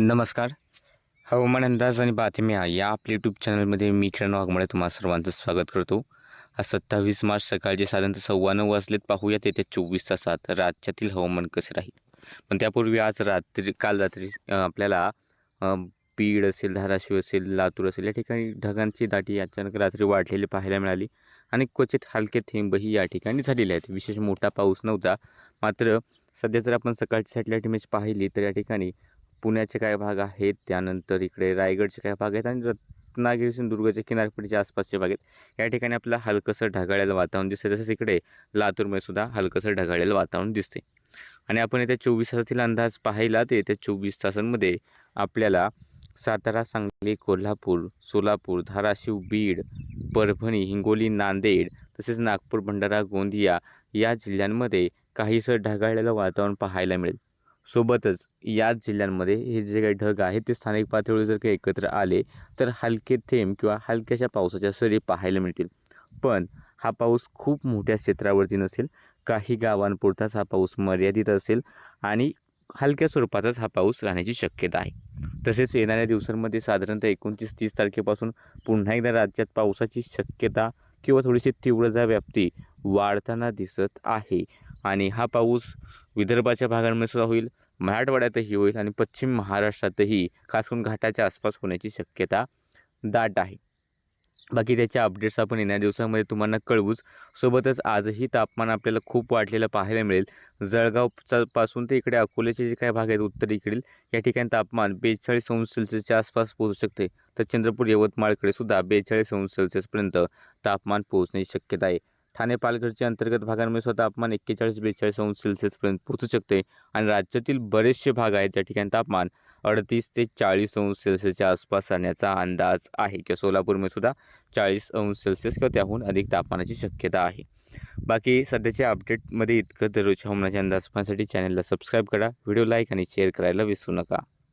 नमस्कार. हवामान अंदाज आणि बातम्या या आपल्या यूट्यूब चॅनलमध्ये मी किरण वाघमळे तुम्हा सर्वांचं स्वागत करतो. आज सत्तावीस मार्च सकाळचे साधारणतः सव्वा नऊ वाजलेत. पाहूयात येत्या चोवीस तासात राज्यातील हवामान कसे राहील? पण त्यापूर्वी आज रात्री काल रात्री आपल्याला बीड असेल धाराशिव असेल लातूर असेल या ठिकाणी ढगांची दाटी अचानक रात्री वाढलेली पाहायला मिळाली. आणि क्वचित हलके थेंबही या ठिकाणी झालेले आहेत. विशेष मोठा पाऊस नव्हता. मात्र सध्या जर आपण सकाळची सॅटेलाईट इमेज पाहिली तर या ठिकाणी पुण्याचे काही भाग आहेत त्यानंतर इकडे रायगडचे काही भाग आहेत आणि रत्नागिरी सिंधुदुर्गच्या किनारपट्टीच्या आसपासचे भाग आहेत. या ठिकाणी आपल्याला हलकंसं ढगाळलेलं वातावरण दिसते तसंच इकडे लातूरमध्ये सुद्धा हलकंसं ढगाळलेलं वातावरण दिसते आणि आपण येत्या चोवीस तासातील अंदाज पाहिला तर येत्या चोवीस तासांमध्ये आपल्याला सातारा सांगली कोल्हापूर सोलापूर धाराशिव बीड परभणी हिंगोली नांदेड तसेच नागपूर भंडारा गोंदिया या जिल्ह्यांमध्ये काहीसं ढगाळलेलं वातावरण पाहायला मिळेल. सोबतच याच जिल्ह्यांमध्ये हे जे काही ढग आहेत ते स्थानिक पातळीवर जर काही एकत्र आले तर हलके थेंब किंवा हलक्याशा पावसाच्या सरी पाहायला मिळतील. पण हा पाऊस खूप मोठ्या क्षेत्रावरती नसेल काही गावांपुरताच हा पाऊस मर्यादित असेल आणि हलक्या स्वरूपाचाच हा पाऊस राहण्याची शक्यता आहे. तसेच येणाऱ्या दिवसांमध्ये साधारणतः एकोणतीस तीस तारखेपासून पुन्हा एकदा राज्यात पावसाची शक्यता किंवा थोडीशी तीव्रता व्याप्ती वाढताना दिसत आहे आणि हा पाऊस विदर्भाच्या भागांमध्ये सुद्धा होईल मराठवाड्यातही होईल आणि पश्चिम महाराष्ट्रातही खास करून घाटाच्या आसपास होण्याची शक्यता दाट आहे. बाकी त्याच्या अपडेट्स आपण येण्या दिवसामध्ये तुम्हाला कळवूच. सोबतच आजही तापमान आपल्याला खूप वाढलेलं पाहायला मिळेल. जळगावचा पासून ते इकडे अकोल्याचे जे काही भाग आहेत उत्तरेकडील या ठिकाणी तापमान बेचाळीस अंश सेल्सिअसच्या आसपास पोहोचू शकते. तर चंद्रपूर यवतमाळकडे सुद्धा बेचाळीस अंश सेल्सिअसपर्यंत तापमान पोहोचण्याची शक्यता आहे. ठाणे पालघरच्या अंतर्गत भागांमध्ये स्वतः तापमान एक्केचाळीस बेचाळीस अंश सेल्सिअसपर्यंत पोहोचू शकते आणि राज्यातील बरेचसे भाग आहेत ज्या ठिकाणी तापमान अडतीस ते चाळीस अंश सेल्सिअसच्या आसपास राहण्याचा अंदाज आहे. किंवा सोलापूरमध्ये सुद्धा चाळीस अंश सेल्सिअस किंवा त्याहून अधिक तापमानाची शक्यता आहे. बाकी सध्याच्या अपडेटमध्ये इतकं दररोजच्या हवामानाच्या अंदाज पाहण्यासाठी चॅनलला सबस्क्राईब करा व्हिडिओ लाईक आणि शेअर करायला विसरू नका.